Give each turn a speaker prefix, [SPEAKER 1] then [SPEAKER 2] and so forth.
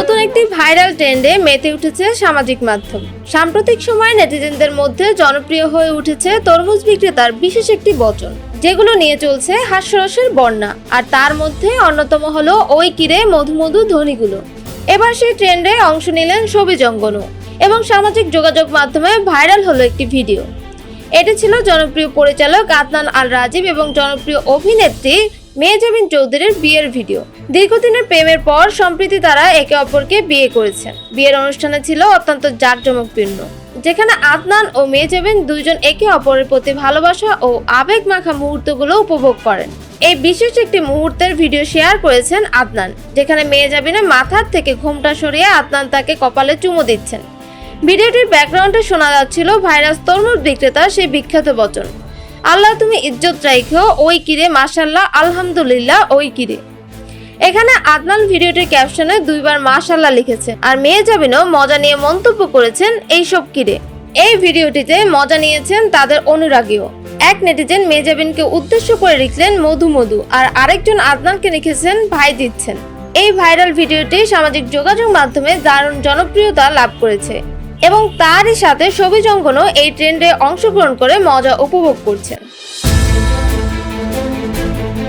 [SPEAKER 1] একটি ভাইরাল ট্রেন্ডে মেতে উঠেছে সামাজিক মাধ্যম। সাম্প্রতিক সময়ে নেটিজেনদের মধ্যে জনপ্রিয় হয়ে উঠেছে তরমুজ বিক্রেতার বিশেষ একটি বচন, যেগুলো নিয়ে চলছে হাস্যরসের বন্যা, আর তার মধ্যে অন্যতম হলো ওই কিরে মধু মধু ধ্বনিগুলো। এবার সেই ট্রেন্ডে অংশ নিলেন সবি জঙ্গনও এবং সামাজিক যোগাযোগ মাধ্যমে ভাইরাল হলো একটি ভিডিও। এটি ছিল জনপ্রিয় পরিচালক আদনান আল রাজীব এবং জনপ্রিয় অভিনেত্রী মেহজাবিন চৌধুরীর বিয়ের ভিডিও। দীর্ঘদিনের প্রেমের পর সম্প্রীতি তারা একে অপরকে বিয়ে করেছেন বিয়ের অনুষ্ঠানে ছিল অত্যন্ত জাঁকজমকপূর্ণ, যেখানে আদনান ও মেহজাবিন দুজন একে অপরের প্রতি ভালোবাসা ও আবেগ মাখা মুহূর্তগুলো উপভোগ করেন। এই বিশেষ একটি মুহূর্তের ভিডিও শেয়ার করেছেন আদনান, যেখানে মেহজাবিনের মাথার থেকে ঘোমটা সরিয়ে আদনান তাকে কপালে চুমু দিচ্ছেন। ভিডিওটির ব্যাকগ্রাউন্ডে শোনা যাচ্ছিল ভাইরাস তরমুজ বিক্রেতার সেই বিখ্যাত বচন, আল্লাহ তুমি ইজ্জত রাইখো, ওই কিরে মাশাল্লাহ আলহামদুলিল্লাহ, ওই কিরে। এখানে আদনান ভিডিওটির ক্যাপশনে দুইবার মাশাল্লাহ লিখেছে। আর মেয়ে জাবিনও মজা নিয়ে মন্তব্য করেছেন এই এইসব কিরে। এই ভিডিওটিতে মজা নিয়েছেন তাদের অনুরাগীও। এক নেটিজেন মেজাবিনকে উদ্দেশ্য করে লিখলেন, মধু মধু। আর আরেকজন আদনানকে লিখেছেন, ভাই দিচ্ছেন। এই ভাইরাল ভিডিওটি সামাজিক যোগাযোগ মাধ্যমে দারুণ জনপ্রিয়তা লাভ করেছে এবং তারই সাথে ছবি জঙ্গনও এই ট্রেন্ডে অংশগ্রহণ করে মজা উপভোগ করছেন।